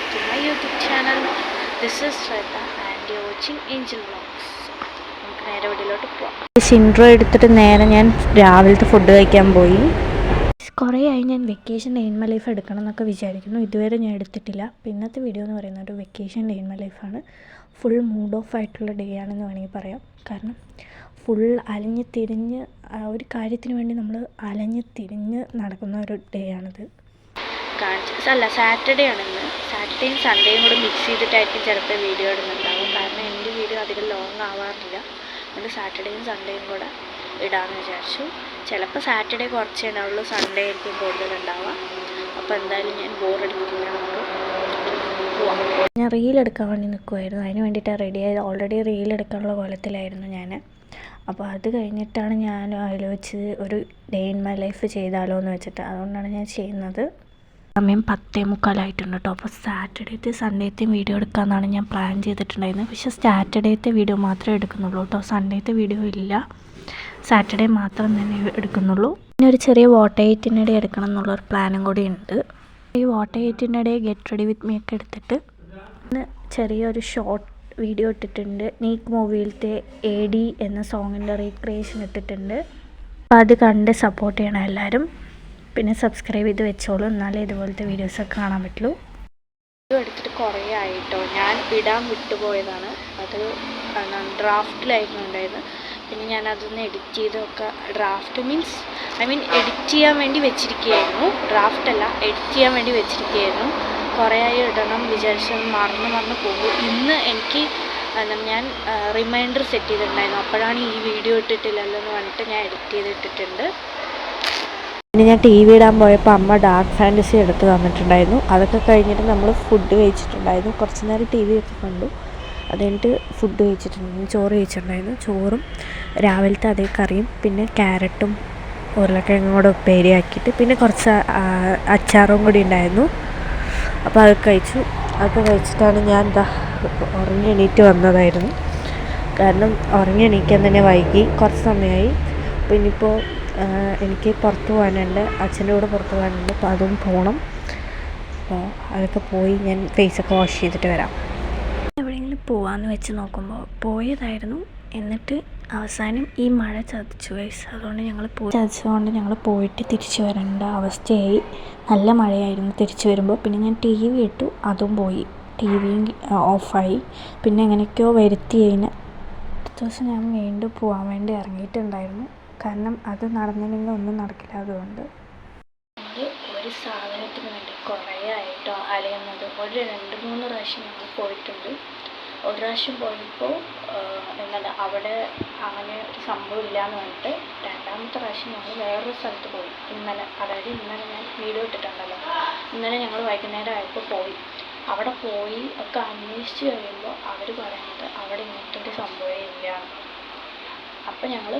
back to my YouTube channel. This is Shraddha and you're watching Angel Vlogs. നമുക്ക് നേരെ വീട്ടിലോട്ട് പോവാം. Intro എടുത്തിട്ട് നേരെ ഞാൻ രാവിലത്തെ ഫുഡ് കഴിക്കാൻ പോയി. കുറേ ആയി ഞാൻ വെക്കേഷൻ ഡെയിൻമ ലൈഫ് എടുക്കണം എന്നൊക്കെ വിചാരിക്കുന്നു. ഇതുവരെ ഞാൻ എടുത്തിട്ടില്ല. അപ്പോൾ ഇന്നത്തെ വീഡിയോ എന്ന് പറയുന്നത് ഒരു വെക്കേഷൻ ഡെയിൻമ ലൈഫാണ് ഫുൾ മൂഡ് ഓഫ് ആയിട്ടുള്ള ഡേ ആണെന്ന് വേണമെങ്കിൽ പറയാം. കാരണം ഫുൾ അലഞ്ഞ് തിരിഞ്ഞ് ഒരു കാര്യത്തിന് വേണ്ടി നമ്മൾ അലഞ്ഞ് തിരിഞ്ഞ് നടക്കുന്ന ഒരു ഡേ ആണിത്. കാണിച്ചത് അല്ല സാറ്റർഡേ ആണ് ഇന്ന്. സാറ്റർഡേയും സൺഡേയും കൂടെ മിക്സ് ചെയ്തിട്ടായിരിക്കും ചിലപ്പോൾ വീഡിയോ ഇടുന്നുണ്ടാവും കാരണം എന്റെ വീഡിയോ അധികം ലോങ് ആവാറില്ല. അതുകൊണ്ട് സാറ്റർഡേയും സൺഡേയും കൂടെ ഇടാമെന്ന് വിചാരിച്ചു. ചിലപ്പോൾ സാറ്റർഡേ കുറച്ചേ ഉണ്ടാവുള്ളൂ സൺഡേ ആയിരിക്കും കൂടുതൽ ഉണ്ടാവുക. അപ്പോൾ എന്തായാലും ഞാൻ ബോർ പോവാം. ഞാൻ റീൽ എടുക്കാൻ വേണ്ടി നിൽക്കുമായിരുന്നു അതിന് വേണ്ടിയിട്ട് റെഡി ആയത് ഓൾറെഡി റീൽ എടുക്കാനുള്ള കോലത്തിലായിരുന്നു ഞാൻ. അപ്പോൾ അത് കഴിഞ്ഞിട്ടാണ് ഞാൻ ആലോചിച്ചത് ഒരു ഡേ ഇൻ മൈ ലൈഫ് ചെയ്താലോ എന്ന് വെച്ചിട്ട്. അതുകൊണ്ടാണ് ഞാൻ ചെയ്യുന്നത്. സമയം പത്തേ മുക്കാലായിട്ടുണ്ട് കേട്ടോ അപ്പോൾ സാറ്റർഡേത്തെ സൺഡേത്തെയും വീഡിയോ എടുക്കാമെന്നാണ് ഞാൻ പ്ലാൻ ചെയ്തിട്ടുണ്ടായിരുന്നത്. പക്ഷേ സാറ്റർഡേത്തെ വീഡിയോ മാത്രമേ എടുക്കുന്നുള്ളൂ കേട്ടോ സൺഡേത്തെ വീഡിയോ ഇല്ല. സാറ്റർഡേ മാത്രം തന്നെ എടുക്കുന്നുള്ളൂ. പിന്നെ ഒരു ചെറിയ വാട്ടർ എയ്റ്റിനിടെ എടുക്കണം എന്നുള്ളൊരു പ്ലാനും കൂടി ഉണ്ട്. ഈ വാട്ടർ എയ്റ്റിനിടെ ഗെറ്റ് റെഡി വിത്ത് മീ ഒക്കെ എടുത്തിട്ട് ചെറിയൊരു ഷോർട്ട് വീഡിയോ ഇട്ടിട്ടുണ്ട്. നീക്ക് മൂവിയിലത്തെ എ ഡി എന്ന സോങ്ങിന്റെ റീക്രിയേഷൻ ഇട്ടിട്ടുണ്ട്. അപ്പോൾ അത് കണ്ട് സപ്പോർട്ട് ചെയ്യണം എല്ലാവരും. പിന്നെ സബ്സ്ക്രൈബ് ചെയ്ത് വെച്ചോളൂ. എന്നാലേ ഇതുപോലത്തെ വീഡിയോസൊക്കെ കാണാൻ പറ്റുള്ളൂ. എടുത്തിട്ട് കുറേ ആയിട്ടോ? ഞാൻ ഇടാൻ വിട്ടുപോയതാണ് അത് ഡ്രാഫ്റ്റിലായിരുന്നു ഉണ്ടായത് പിന്നെ ഞാൻ അതൊന്ന് എഡിറ്റ് ചെയ്തൊക്കെ draft means I mean edit ചെയ്യാൻ വേണ്ടി വെച്ചിരിക്കുകയായിരുന്നു. ഡ്രാഫ്റ്റ് അല്ല എഡിറ്റ് ചെയ്യാൻ വേണ്ടി വെച്ചിരിക്കുകയായിരുന്നു. കുറേ ആയി ഇടണം വിചാരിച്ച് മറന്ന് മറന്ന് പോകും. ഇന്ന് എനിക്ക് ഞാൻ റിമൈൻഡർ സെറ്റ് ചെയ്തിട്ടുണ്ടായിരുന്നു. അപ്പോഴാണ് ഈ വീഡിയോ ഇട്ടിട്ടില്ലല്ലോ എന്ന് പറഞ്ഞിട്ട് ഞാൻ എഡിറ്റ് ചെയ്തിട്ടിട്ടുണ്ട് പിന്നെ ഞാൻ ടി വി ഇടാൻ പോയപ്പോൾ അമ്മ ഡാർക്ക് ഫാന്റസി എടുത്ത് തന്നിട്ടുണ്ടായിരുന്നു. അതൊക്കെ കഴിഞ്ഞിട്ട് നമ്മൾ ഫുഡ് കഴിച്ചിട്ടുണ്ടായിരുന്നു. കുറച്ച് നേരം ടി വി ഒക്കെ കണ്ടു. അത് കഴിഞ്ഞിട്ട് ഫുഡ് കഴിച്ചിട്ടുണ്ടായിരുന്നു. ചോറ് കഴിച്ചിട്ടുണ്ടായിരുന്നു. ചോറും രാവിലത്തെ അതേ കറിയും പിന്നെ ക്യാരറ്റും ഉരുളക്കിഴങ്ങും കൂടെ ഉപ്പേരിയാക്കിയിട്ട് പിന്നെ കുറച്ച് അച്ചാറും കൂടി ഉണ്ടായിരുന്നു. അപ്പോൾ അതൊക്കെ കഴിച്ചു. അതൊക്കെ കഴിച്ചിട്ടാണ് ഞാൻ എന്താ ഉറങ്ങി എണീറ്റ് വന്നതായിരുന്നു. കാരണം ഉറങ്ങി എണീക്കാൻ തന്നെ വൈകി. കുറച്ച് സമയമായി. അപ്പോൾ ഇനിയിപ്പോൾ എനിക്ക് പുറത്ത് പോകാനുണ്ട് അച്ഛന്റെ കൂടെ പുറത്ത് പോകാനുണ്ട് അപ്പോൾ അതും പോകണം. അപ്പോൾ അതൊക്കെ പോയി ഞാൻ ഫേസൊക്കെ വാഷ് ചെയ്തിട്ട് വരാം. എവിടെയെങ്കിലും പോകാമെന്ന് വെച്ച് നോക്കുമ്പോൾ പോയതായിരുന്നു. എന്നിട്ട് അവസാനം ഈ മഴ ചതിച്ചു വയസ്സ് അതുകൊണ്ട് ഞങ്ങൾ പോയി ചതിച്ചതുകൊണ്ട് ഞങ്ങൾ പോയിട്ട് തിരിച്ചു വരേണ്ട അവസ്ഥയായി. നല്ല മഴയായിരുന്നു തിരിച്ചു വരുമ്പോൾ. പിന്നെ ഞാൻ ടി വി ഇട്ടു അതും പോയി. ടി വിയും ഓഫായി. പിന്നെ എങ്ങനെയൊക്കെയോ വരുത്തി കഴിഞ്ഞ് ദിവസം ഞാൻ വീണ്ടും പോകാൻ വേണ്ടി ഇറങ്ങിയിട്ടുണ്ടായിരുന്നു. കാരണം അത് നടന്നില്ലെങ്കിൽ ഒന്നും നടക്കില്ല അതുകൊണ്ട്. ഒരു സാധനത്തിന് വേണ്ടി കുറേ ആയിട്ടോ അലയുന്നത് ഒരു രണ്ട് മൂന്ന് പ്രാവശ്യം ഞങ്ങൾ പോയിട്ടുണ്ട്. ഒരു പ്രാവശ്യം പോയപ്പോൾ എന്താണ് അവിടെ അങ്ങനെ ഒരു സംഭവം ഇല്ല എന്ന് പറഞ്ഞിട്ട് രണ്ടാമത്തെ പ്രാവശ്യം ഞങ്ങൾ വേറൊരു സ്ഥലത്ത് പോയി. ഇന്നലെ അതായത് ഇന്നലെ ഞാൻ വീഡിയോ ഇട്ടിട്ടുണ്ടല്ലോ. ഇന്നലെ ഞങ്ങൾ വൈകുന്നേരം ആയപ്പോൾ പോയി. അവിടെ പോയി ഒക്കെ അന്വേഷിച്ച് കഴിയുമ്പോൾ അവർ പറയുന്നത് അവിടെ ഇങ്ങനത്തെ ഒരു സംഭവമേ ഇല്ല. അപ്പം ഞങ്ങൾ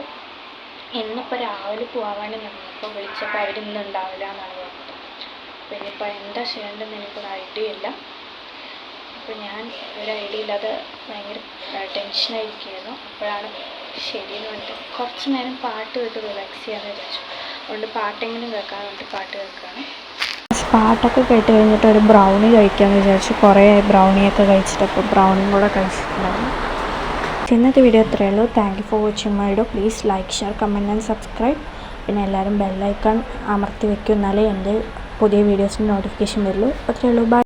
ഇന്നിപ്പോൾ രാവിലെ പോകാൻ വേണ്ടി നിന്നപ്പോൾ വിളിച്ചപ്പോൾ അവരിന്ന് ഉണ്ടാവില്ല എന്നാണ് പറഞ്ഞത്. അപ്പോൾ ഇനിയിപ്പോൾ എന്താ ചെയ്യേണ്ടതെന്ന് എനിക്കൊരു ഐഡിയ ഇല്ല. അപ്പോൾ ഞാൻ ഒരു ഐഡിയ ഇല്ലാതെ ഭയങ്കര ടെൻഷനായിരിക്കുകയായിരുന്നു അപ്പോഴാണ് ശരിയെന്ന് പറഞ്ഞിട്ട് കുറച്ച് നേരം പാട്ട് കേട്ട് റിലാക്സ് ചെയ്യാമെന്ന് വിചാരിച്ചു. അതുകൊണ്ട് പാട്ടെങ്കിലും കേൾക്കാൻ വേണ്ടി പാട്ട് കേൾക്കുകയാണ്. പാട്ടൊക്കെ കേട്ട് കഴിഞ്ഞിട്ട് ഒരു ബ്രൗണി കഴിക്കാമെന്ന് വിചാരിച്ചു. കുറേ ബ്രൗണിയൊക്കെ കഴിച്ചിട്ട് അപ്പോൾ ബ്രൗണിയും കൂടെ കഴിച്ചിട്ടുണ്ടായിരുന്നു. ഇന്നത്തെ വീഡിയോ അത്രയേ ഉള്ളൂ. Thank you for watching my video please like share comment and subscribe പിന്നെ എല്ലാവരും ബെല്ലൈക്കൺ അമർത്തി വെക്കും. എന്നാലേ എന്റെ പുതിയ വീഡിയോസിന്റെ നോട്ടിഫിക്കേഷൻ വരുള്ളൂ. അത്രയേ ഉള്ളൂ. ബൈ